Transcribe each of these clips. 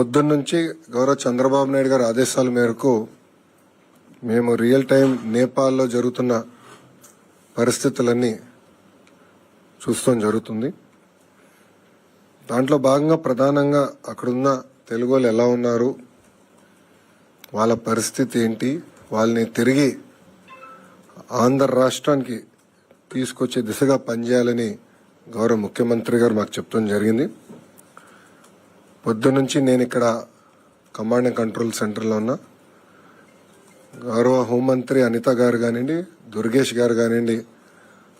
పొద్దున్న నుంచి గౌరవ చంద్రబాబు నాయుడు గారి ఆదేశాల మేరకు మేము రియల్ టైం నేపాల్లో జరుగుతున్న పరిస్థితులన్నీ చూస్తాం జరుగుతుంది. దాంట్లో భాగంగా ప్రధానంగా అక్కడున్న తెలుగు వాళ్ళు ఎలా ఉన్నారు వాళ్ళ పరిస్థితి ఏంటి వాళ్ళని తిరిగి ఆంధ్ర రాష్ట్రానికి తీసుకొచ్చే దిశగా పనిచేయాలని గౌరవ ముఖ్యమంత్రి గారు మాకు చెప్తాం జరిగింది. పొద్దు నుంచి నేను ఇక్కడ కమాండ్ అండ్ కంట్రోల్ సెంటర్లో ఉన్నా. గౌరవ హోంమంత్రి అనిత గారు కానివ్వండి దుర్గేష్ గారు కానివ్వండి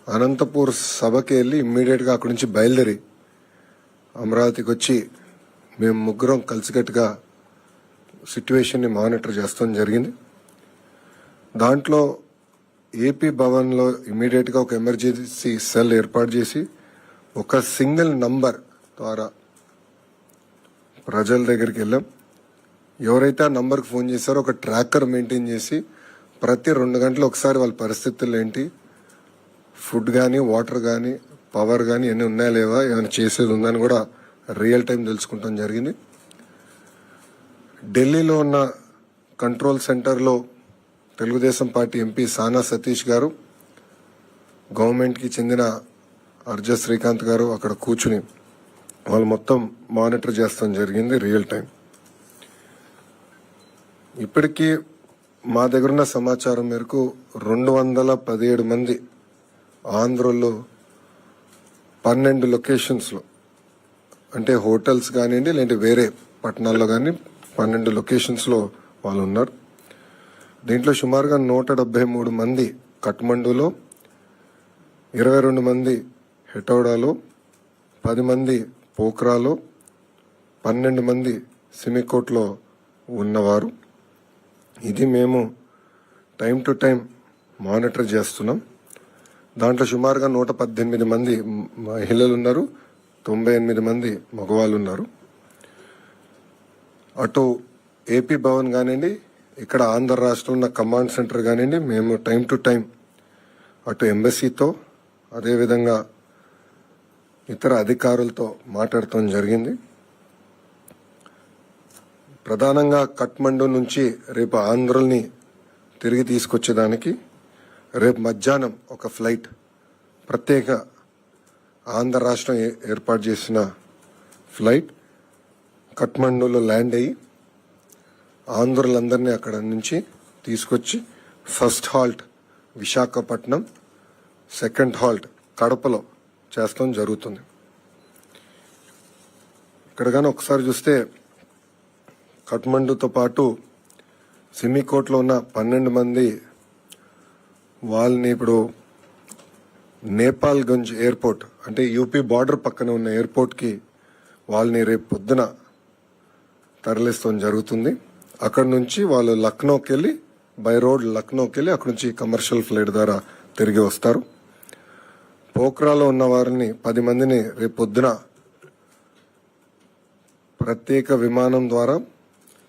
అనంతపూర్ సభకి వెళ్ళి ఇమ్మీడియట్గా అక్కడి నుంచి బయలుదేరి అమరావతికి వచ్చి మేము ముగ్గురం కలిసికట్టుగా సిట్యువేషన్ని మానిటర్ చేస్తాం జరిగింది. దాంట్లో ఏపీ భవన్లో ఇమ్మీడియట్గా ఒక ఎమర్జెన్సీ సెల్ ఏర్పాటు చేసి ఒక సింగిల్ నంబర్ ద్వారా ప్రజల దగ్గరికి వెళ్ళాం. ఎవరైతే ఆ నంబర్కి ఫోన్ చేశారో ఒక ట్రాకర్ మెయింటైన్ చేసి ప్రతి రెండు గంటలు ఒకసారి వాళ్ళ పరిస్థితులు ఏంటి? ఫుడ్ కానీ వాటర్ కానీ పవర్ కానీ ఎన్ని ఉన్నాయా లేవా? ఏమైనా చేసేది ఉందని కూడా రియల్ టైం తెలుసుకుంటాం జరిగింది. ఢిల్లీలో ఉన్న కంట్రోల్ సెంటర్లో తెలుగుదేశం పార్టీ ఎంపీ సానా సతీష్ గారు గవర్నమెంట్కి చెందిన అర్జ శ్రీకాంత్ గారు అక్కడ కూర్చుని వాళ్ళు మొత్తం మానిటర్ చేస్తాం జరిగింది రియల్ టైం ఇప్పటికీ మా దగ్గరున్న సమాచారం మేరకు రెండు వందల పదిహేడు మంది ఆంధ్రలో పన్నెండు లొకేషన్స్లో అంటే హోటల్స్ కానివ్వండి లేదంటే వేరే పట్టణాల్లో కానీ పన్నెండు లొకేషన్స్లో వాళ్ళు ఉన్నారు. దీంట్లో సుమారుగా నూట డెబ్బై మూడు మంది కట్మండులో ఇరవై రెండు మంది హెటౌడాలో పది మంది పోక్రాలో పన్నెండు మంది సిమికోట్లో ఉన్నవారు. ఇది మేము టైం టు టైం మానిటర్ చేస్తున్నాం. దాంట్లో సుమారుగా నూట పద్దెనిమిది మంది మహిళలు ఉన్నారు తొంభై ఎనిమిది మంది మగవాళ్ళు ఉన్నారు అటు ఏపీ భవన్ కానివ్వండి ఇక్కడ ఆంధ్ర రాష్ట్రంలో ఉన్న కమాండ్ సెంటర్ కానివ్వండి మేము టైం టు టైం అటు ఎంబసీతో అదేవిధంగా ఇతర అధికారులతో మాట్లాడటం జరిగింది. ప్రధానంగా కట్మండు నుంచి రేపు ఆంధ్రుల్ని తిరిగి తీసుకొచ్చేదానికి రేపు మధ్యాహ్నం ఒక ఫ్లైట్ ప్రత్యేక ఆంధ్ర రాష్ట్రం ఏ- ఏర్పాటు చేసిన ఫ్లైట్ కట్మండులో ల్యాండ్ అయ్యి ఆంధ్రులందరినీ అక్కడ నుంచి తీసుకొచ్చి first halt Visakhapatnam second halt కడపలో చేస్తాం జరుగుతుంది. ఇక్కడ కానీ ఒకసారి చూస్తే కఠ్మండుతో పాటు సిమికోట్లో ఉన్న పన్నెండు మంది వాళ్ళని ఇప్పుడు నేపాల్గంజ్ ఎయిర్పోర్ట్ అంటే యూపీ బార్డర్ పక్కన ఉన్న ఎయిర్పోర్ట్కి వాళ్ళని రేపు పొద్దున తరలిస్తాం జరుగుతుంది. అక్కడ నుంచి వాళ్ళు లక్నోకి వెళ్ళి బై రోడ్ లక్నోకి వెళ్ళి అక్కడ నుంచి కమర్షియల్ ఫ్లైట్ ద్వారా తిరిగి వస్తారు. పోక్రాలో ఉన్న వారిని పది మందిని రేపు పొద్దున ప్రత్యేక విమానం ద్వారా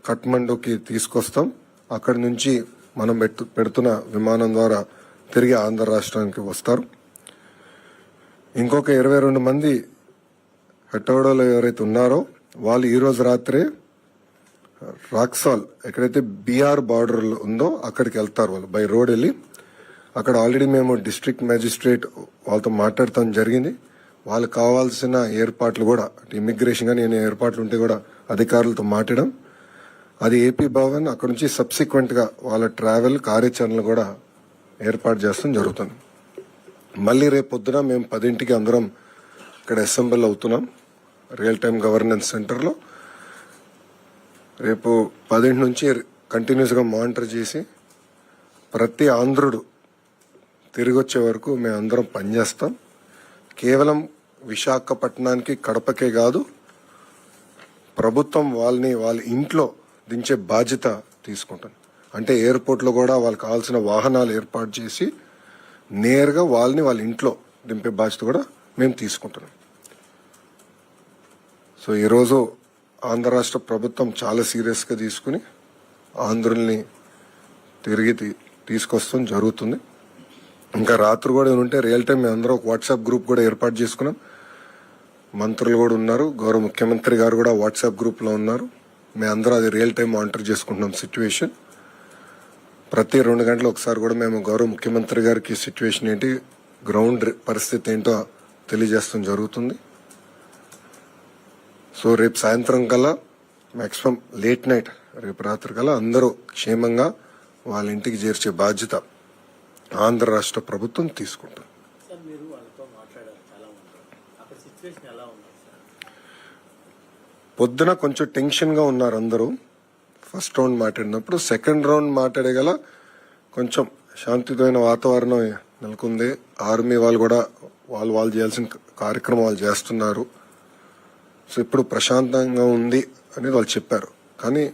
కఠ్మండూకి తీసుకొస్తాం. అక్కడి నుంచి మనం పెట్టు పెడుతున్న విమానం ద్వారా తిరిగి ఆంధ్ర రాష్ట్రానికి వస్తారు. ఇంకొక ఇరవై రెండు మంది హెటోడోలో ఎవరైతే ఉన్నారో వాళ్ళు ఈరోజు రాత్రే రాక్సాల్ ఎక్కడైతే బీహార్ బార్డర్ ఉందో అక్కడికి వెళ్తారు వాళ్ళు. బై రోడ్ వెళ్ళి అక్కడ ఆల్రెడీ మేము డిస్ట్రిక్ట్ మ్యాజిస్ట్రేట్ వాళ్ళతో మాట్లాడటం జరిగింది. వాళ్ళకి కావాల్సిన ఏర్పాట్లు కూడా ఇమిగ్రేషన్ కానీ ఏమైనా ఏర్పాట్లు ఉంటే కూడా అధికారులతో మాట్లాడడం. అది ఏపీ భవన్ అక్కడ నుంచి సబ్సిక్వెంట్గా వాళ్ళ ట్రావెల్ కార్యాచరణలు కూడా ఏర్పాటు చేస్తాం జరుగుతుంది. మళ్ళీ రేపు పొద్దున మేము పదింటికి అందరం ఇక్కడ అసెంబ్లీ అవుతున్నాం రియల్ టైం గవర్నెన్స్ సెంటర్లో రేపు పదింటి నుంచి కంటిన్యూస్గా మానిటర్ చేసి ప్రతి ఆంధ్రుడు తిరిగి వచ్చే వరకు మేము అందరం పనిచేస్తాం. కేవలం విశాఖపట్నానికి కడపకే కాదు ప్రభుత్వం వాళ్ళని వాళ్ళ ఇంట్లో దించే బాధ్యత తీసుకుంటాను అంటే ఎయిర్పోర్ట్లో కూడా వాళ్ళకి కావాల్సిన వాహనాలు ఏర్పాటు చేసి నేరుగా వాళ్ళని వాళ్ళ ఇంట్లో దింపే బాధ్యత కూడా మేము తీసుకుంటున్నాం. సో ఈరోజు ఆంధ్ర రాష్ట్ర ప్రభుత్వం చాలా సీరియస్గా తీసుకుని ఆంధ్రుల్ని తిరిగి తీ- తీసుకొస్తాం జరుగుతుంది. ఇంకా రాత్రి కూడా ఉంటే రియల్ టైం మేము ఒక వాట్సాప్ గ్రూప్ కూడా ఏర్పాటు చేసుకున్నాం. మంత్రులు కూడా ఉన్నారు. గౌరవ ముఖ్యమంత్రి గారు కూడా వాట్సాప్ గ్రూప్లో ఉన్నారు. మేమందరం అది రియల్ టైం మానిటర్ చేసుకుంటున్నాం సిచ్యువేషన్ ప్రతి రెండు గంటలు ఒకసారి కూడా మేము గౌరవ ముఖ్యమంత్రి గారికి సిచ్యువేషన్ ఏంటి గ్రౌండ్ పరిస్థితి ఏంటో తెలియజేస్తాం జరుగుతుంది. సో రేపు సాయంత్రం కల్లా మ్యాక్సిమం లేట్ నైట్ రేపు రాత్రి కల్లా అందరూ క్షేమంగా వాళ్ళ ఇంటికి చేర్చే బాధ్యత ఆంధ్ర రాష్ట్ర ప్రభుత్వం తీసుకుంటుంది. పొద్దున కొంచెం టెన్షన్గా ఉన్నారు అందరూ. ఫస్ట్ రౌండ్ మాట్లాడినప్పుడు సెకండ్ రౌండ్ మాట్లాడగల కొంచెం శాంతియుతమైన వాతావరణం నెలకొంది. ఆర్మీ వాళ్ళు కూడా వాళ్ళు వాళ్ళు చేయాల్సిన కార్యక్రమాలు చేస్తున్నారు. సో ఇప్పుడు ప్రశాంతంగా ఉంది అనేది వాళ్ళు చెప్పారు. కానీ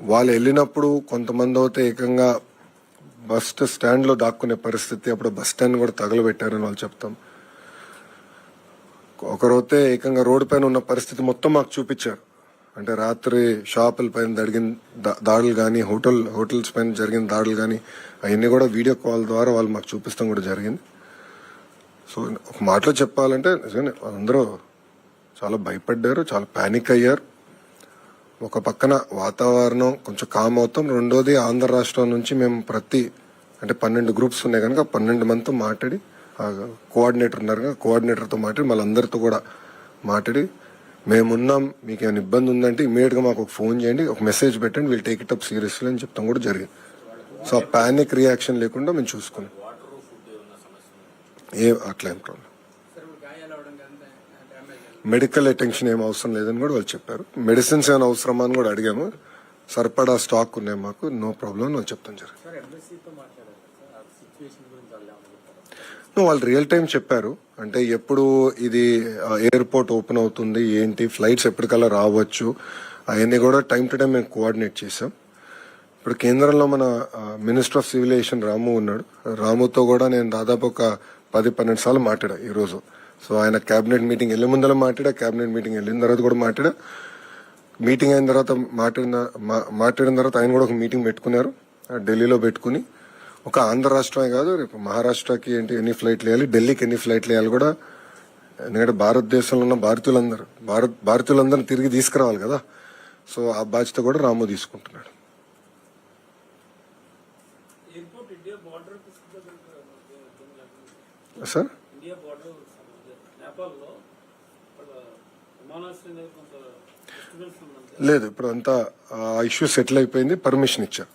వాళ్ళు వెళ్ళినప్పుడు కొంతమంది అయితే ఏకంగా బస్ స్టాండ్లో దాక్కునే పరిస్థితి అప్పుడు బస్ స్టాండ్ కూడా తగలబెట్టారని వాళ్ళు చెప్తాం. ఒకరైతే ఏకంగా రోడ్డు పైన ఉన్న పరిస్థితి మొత్తం మాకు చూపించారు. అంటే రాత్రి షాపుల పైన జరిగిన దాడులు కానీ హోటల్ హోటల్స్ పైన జరిగిన దాడులు కానీ అవన్నీ కూడా వీడియో కాల్ ద్వారా వాళ్ళు మాకు చూపిస్తాం కూడా జరిగింది. సో ఒక మాటలో చెప్పాలంటే అందరూ చాలా భయపడ్డారు చాలా ప్యానిక్ అయ్యారు. ఒక పక్కన వాతావరణం కొంచెం కామ్ అవుతాం. రెండోది ఆంధ్ర రాష్ట్రం నుంచి మేము ప్రతి అంటే పన్నెండు గ్రూప్స్ ఉన్నాయి కనుక పన్నెండు మందితో మాట్లాడి కోఆర్డినేటర్ ఉన్నారు కోఆర్డినేటర్తో మాట్లాడి వాళ్ళందరితో కూడా మాట్లాడి మేమున్నాం మీకు ఏమైనా ఇబ్బంది ఉందంటే ఇమీడియట్గా మాకు ఒక ఫోన్ చేయండి ఒక మెసేజ్ పెట్టండి వీళ్ళు టేక్ ఇట్ అప్ సీరియస్లీ అని చెప్తాం కూడా జరిగింది. సో ఆ ప్యానిక్ రియాక్షన్ లేకుండా మేము చూసుకున్నాం. ఏ అట్లా ఏం ప్రాబ్లం సార్ ఇప్పుడు గాయాలు అవడం కానీ డ్యామేజ్ మెడికల్ అటెన్షన్ ఏం అవసరం లేదని కూడా వాళ్ళు చెప్పారు. మెడిసిన్స్ ఏమైనా అవసరమా అని కూడా అడిగాము. సరిపడా స్టాక్ ఉన్నాయి మాకు నో ప్రాబ్లం అని వాళ్ళు చెప్తాం జరిగింది వాళ్ళు రియల్ టైం చెప్పారు. అంటే ఎప్పుడు ఇది ఎయిర్పోర్ట్ ఓపెన్ అవుతుంది ఏంటి ఫ్లైట్స్ ఎప్పటికల్లా రావచ్చు అవన్నీ కూడా టైం టు టైం మేము కోఆర్డినేట్ చేసాం ఇప్పుడు కేంద్రంలో మన మినిస్టర్ ఆఫ్ సివిలైజేషన్ రాము ఉన్నాడు. రాముతో కూడా నేను దాదాపు ఒక పది పన్నెండు సార్లు మాట్లాడా ఈ రోజు సో ఆయన కేబినెట్ మీటింగ్ వెళ్ళే ముందర మాట్లాడా కేబినెట్ మీటింగ్ వెళ్ళిన తర్వాత కూడా మాట్లాడా. మీటింగ్ అయిన తర్వాత మాట్లాడిన మాట్లాడిన తర్వాత ఆయన కూడా ఒక మీటింగ్ పెట్టుకున్నారు. ఢిల్లీలో పెట్టుకుని ఒక ఆంధ్ర రాష్ట్రమే కాదు రేపు మహారాష్ట్రకి ఏంటి ఎన్ని ఫ్లైట్లు వేయాలి ఢిల్లీకి ఎన్ని ఫ్లైట్లు వేయాలి కూడా ఎందుకంటే భారతదేశంలో ఉన్న భారతీయులందరూ భారత్ భారతీయులందరినీ తిరిగి తీసుకురావాలి కదా. సో ఆ బాధ్యత కూడా రాము తీసుకుంటున్నాడు. సార్? లేదు ఇప్పుడు అంతా ఆ ఇష్యూ సెటిల్ అయిపోయింది పర్మిషన్ ఇచ్చా.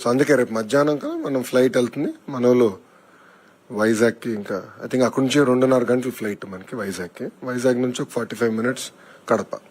సో అందుకే రేపు మధ్యాహ్నం కదా మనం ఫ్లైట్ వెళ్తుంది. మన వాళ్ళు వైజాగ్కి ఇంకా ఐ థింక్ అక్కడి నుంచి రెండున్నర గంటలు ఫ్లైట్ మనకి వైజాగ్కి. వైజాగ్ నుంచి ఒక ఫార్టీ ఫైవ్ మినిట్స్ కడప.